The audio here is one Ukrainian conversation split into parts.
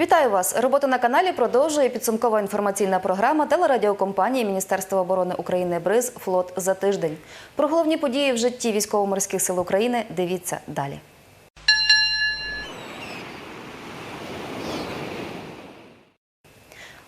Вітаю вас! Роботу на каналі продовжує підсумкова інформаційна програма телерадіокомпанії Міністерства оборони України БРИЗ Флот за тиждень. Про головні події в житті військово-морських сил України дивіться далі.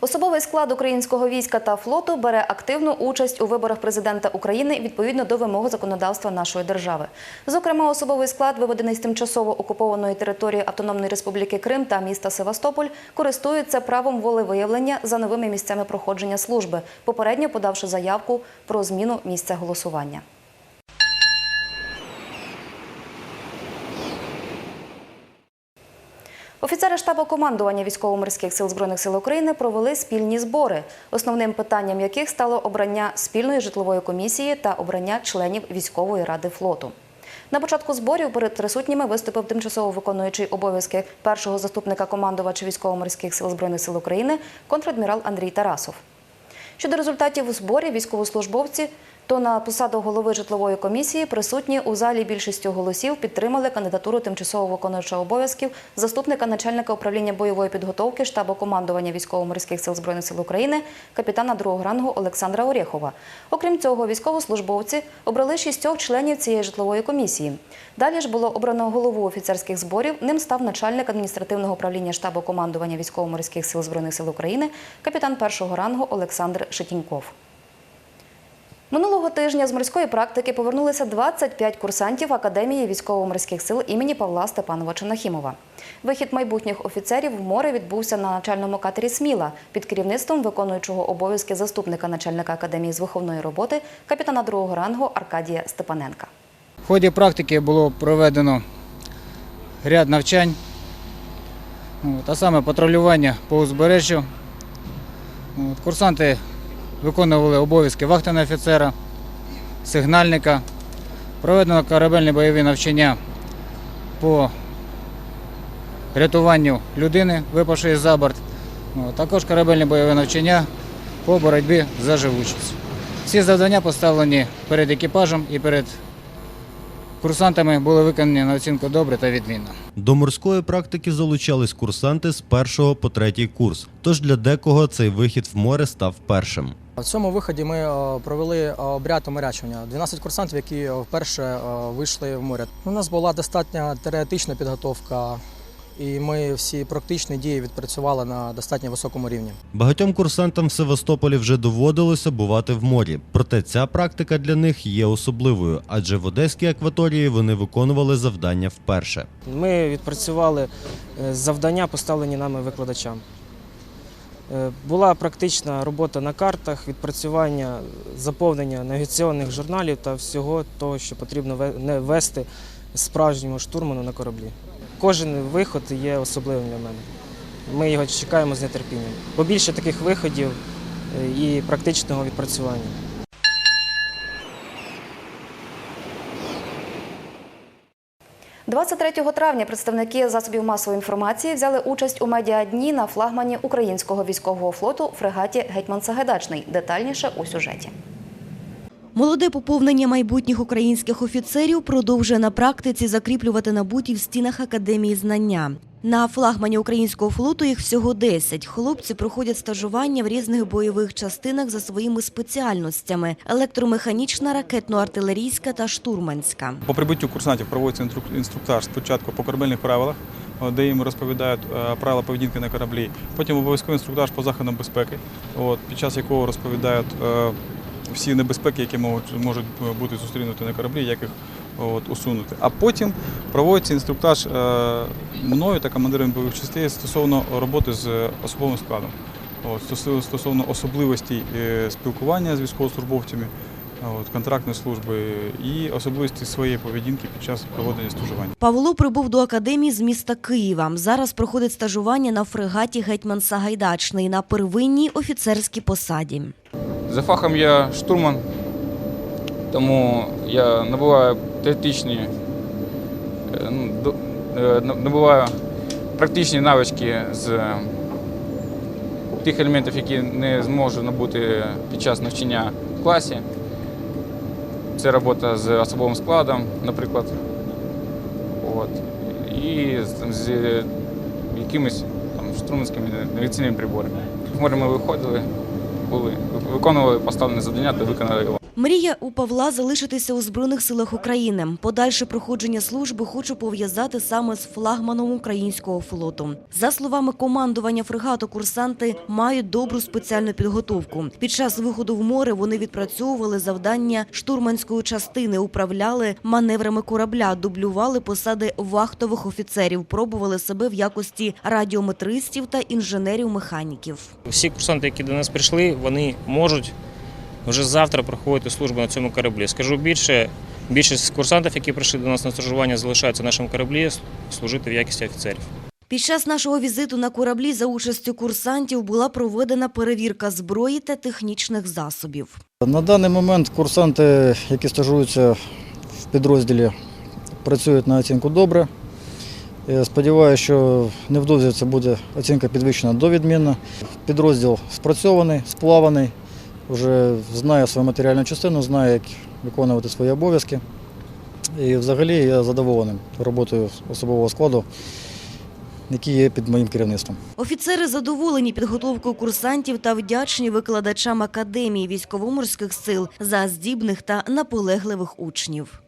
Особовий склад українського війська та флоту бере активну участь у виборах президента України відповідно до вимог законодавства нашої держави. Зокрема, особовий склад, виведений з тимчасово окупованої території Автономної Республіки Крим та міста Севастополь, користується правом волевиявлення за новими місцями проходження служби, попередньо подавши заявку про зміну місця голосування. Офіцери штабу командування військово-морських сил збройних сил України провели спільні збори, основним питанням яких стало обрання спільної житлової комісії та обрання членів військової ради флоту. На початку зборів перед присутніми виступив тимчасово виконуючий обов'язки першого заступника командувача військово-морських сил збройних сил України контрадмірал Андрій Тарасов. Щодо результатів зборів військовослужбовці, то на посаду голови житлової комісії присутні у залі більшістю голосів підтримали кандидатуру тимчасово виконуючого обов'язків заступника начальника управління бойової підготовки штабу командування військово-морських сил збройних сил України капітана другого рангу Олександра Орєхова. Окрім цього, військовослужбовці обрали шістьох членів цієї житлової комісії. Далі ж було обрано голову офіцерських зборів. Ним став начальник адміністративного управління штабу командування військово-морських сил збройних сил України, капітан першого рангу Олександр Шетіньков. Минулого тижня з морської практики повернулися 25 курсантів Академії військово-морських сил імені Павла Степановича Нахімова. Вихід майбутніх офіцерів в море відбувся на начальному катері Сміла під керівництвом виконуючого обов'язки заступника начальника академії з виховної роботи капітана другого рангу Аркадія Степаненка. В ході практики було проведено ряд навчань, от, а саме патрулювання по узбережжю. Курсанти виконували обов'язки вахтенного офіцера, сигнальника. Проведено корабельні бойові навчання по рятуванню людини, випавшої за борт. От, Також корабельні бойові навчання по боротьбі за живучість. Всі завдання поставлені перед екіпажем і перед Курсантами були виконані на оцінку добре та відмінно. До морської практики залучались курсанти з першого по третій курс. Тож для декого цей вихід в море став першим. В цьому виході ми е, провели е, обряд оморячування. 12 курсантів, які е, вперше вийшли в море. У нас була достатня теоретична підготовка, і ми всі практичні дії відпрацювали на достатньо високому рівні. Багатьом курсантам в Севастополі вже доводилося бувати в морі. Проте ця практика для них є особливою, адже в Одеській акваторії вони виконували завдання вперше. Ми відпрацювали завдання, поставлені нами викладачам. Е, Була практична робота на картах, відпрацювання, заповнення навігаційних журналів та всього того, що потрібно ве- вести справжньому штурману на кораблі. Кожен виход є особливим для мене. Ми його чекаємо з нетерпінням. Побільше таких виходів е, і практичного відпрацювання. – 23 травня представники засобів масової інформації взяли участь у медіадні на флагмані українського військового флоту фрегаті Гетьман Сагайдачний. Детальніше у сюжеті. Молоде поповнення майбутніх українських офіцерів продовжує на практиці закріплювати набуті в стінах академії знання. На флагмані українського флоту їх всього 10. Хлопці проходять стажування в різних бойових частинах за своїми спеціальностями: електромеханічна, ракетно-артилерійська та штурманська. По прибуттю курсантів проводиться інструк- інструктаж спочатку по корабельних правилах, де їм розповідають е, правила поведінки на кораблі. Потім обов'язковий інструктаж по заходам безпеки, під час якого розповідають е, всі небезпеки, які можуть бути зустрінуті на кораблі, як їх от, усунути. А потім проводиться інструктаж е, мною та командирами бойових частин стосовно роботи з особовим складом. От, стосовно- стосовно особливостей е, спілкування з військовослужбовцями, от, контрактної служби і особливості своєї поведінки під час проведення стажування. Павло прибув до академії з міста Києва. Зараз проходить стажування на фрегаті Гетьман Сагайдачний на первинній офіцерській посаді. За фахом я штурман, тому я набуваю теоретичні, е, ну, е, набуваю практичні навички з тих елементів, які не зможу набути під час навчання в класі. Це робота з особовим складом, наприклад. От. І там, з якимись там, штурманськими навігаційними приборами. В ми виходили, були, виконували поставлене завдання та виконали його. Мрія у Павла залишитися у Збройних силах України. Подальше проходження служби хочу пов'язати саме з флагманом українського флоту. За словами командування фрегату, курсанти мають добру спеціальну підготовку. Під час виходу в море вони відпрацьовували завдання штурманської частини, управляли маневрами корабля, дублювали посади вахтових офіцерів, пробували себе в якості радіометристів та інженерів-механіків. Всі курсанти, які до нас прийшли, вони можуть вже завтра проходити службу на цьому кораблі. Скажу більше, більшість курсантів, які прийшли до нас на стажування, залишаються на нашому кораблі служити в якості офіцерів. Під час нашого візиту на кораблі за участю курсантів була проведена перевірка зброї та технічних засобів. На даний момент курсанти, які стажуються в підрозділі, працюють на оцінку добре. Я Сподіваюся, що невдовзі це буде оцінка підвищена до відмінна. Підрозділ спрацьований, сплаваний, вже знає свою матеріальну частину, знає, як виконувати свої обов'язки. І взагалі я задоволений роботою особового складу, який є під моїм керівництвом. Офіцери задоволені підготовкою курсантів та вдячні викладачам Академії військово-морських сил за здібних та наполегливих учнів.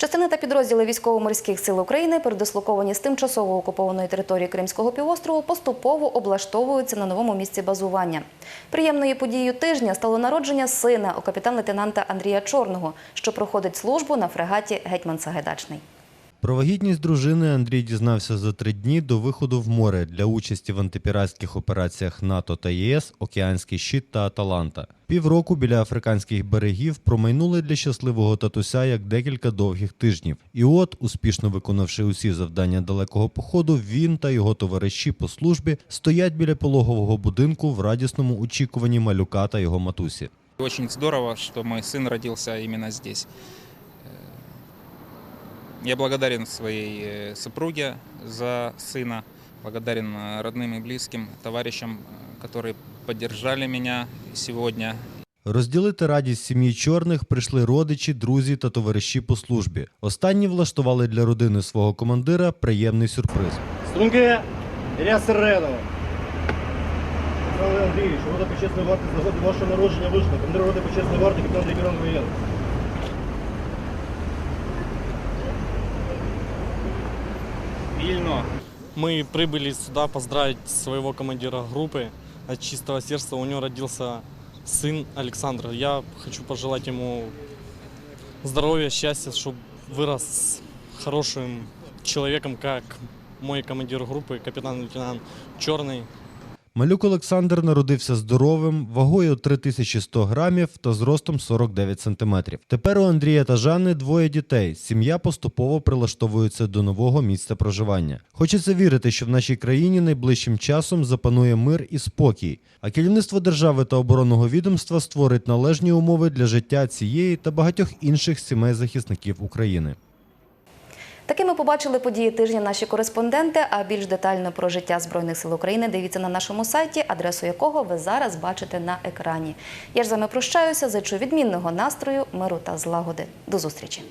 Частини та підрозділи військово-морських сил України, передислоковані з тимчасово окупованої території Кримського півострову, поступово облаштовуються на новому місці базування. Приємною подією тижня стало народження сина у капітан-лейтенанта Андрія Чорного, що проходить службу на фрегаті Гетьман Сагайдачний. Про вагітність дружини Андрій дізнався за три дні до виходу в море для участі в антипіратських операціях НАТО та ЄС, Океанський щит та Аталанта. Півроку біля африканських берегів промайнули для щасливого татуся як декілька довгих тижнів. І от, успішно виконавши усі завдання далекого походу, він та його товариші по службі стоять біля пологового будинку в радісному очікуванні малюка та його матусі. Очень здорово, что мой сын родился именно здесь. Э, Я благодарен своей э, супруге за сына, благодарен э, родным и близким, товарищам, э, которые поддержали меня сегодня Розділити радість сім'ї чорних прийшли родичі, друзі та товариші по службі. Останні влаштували для родини свого командира приємний сюрприз. Струнке Ілля Сиренова. Олександр Андрійович, рода почесної варти з нагоди вашого народження вийшла. Командир роди почесної варти, капітан лейтенант воєнний. Вильно. Мы прибыли сюда поздравить своего командира группы от чистого сердца. У него родился сын Александр. Я хочу пожелать ему здоровья, счастья, чтобы вырос хорошим человеком, как мой командир группы, капитан-лейтенант Черный. Малюк Олександр народився здоровим, вагою 3100 грамів та зростом 49 сантиметрів. Тепер у Андрія та Жанни двоє дітей. Сім'я поступово прилаштовується до нового місця проживання. Хочеться вірити, що в нашій країні найближчим часом запанує мир і спокій, а керівництво держави та оборонного відомства створить належні умови для життя цієї та багатьох інших сімей захисників України. Такими побачили події тижня наші кореспонденти. А більш детально про життя Збройних сил України дивіться на нашому сайті, адресу якого ви зараз бачите на екрані. Я ж з вами прощаюся, зичу відмінного настрою, миру та злагоди. До зустрічі.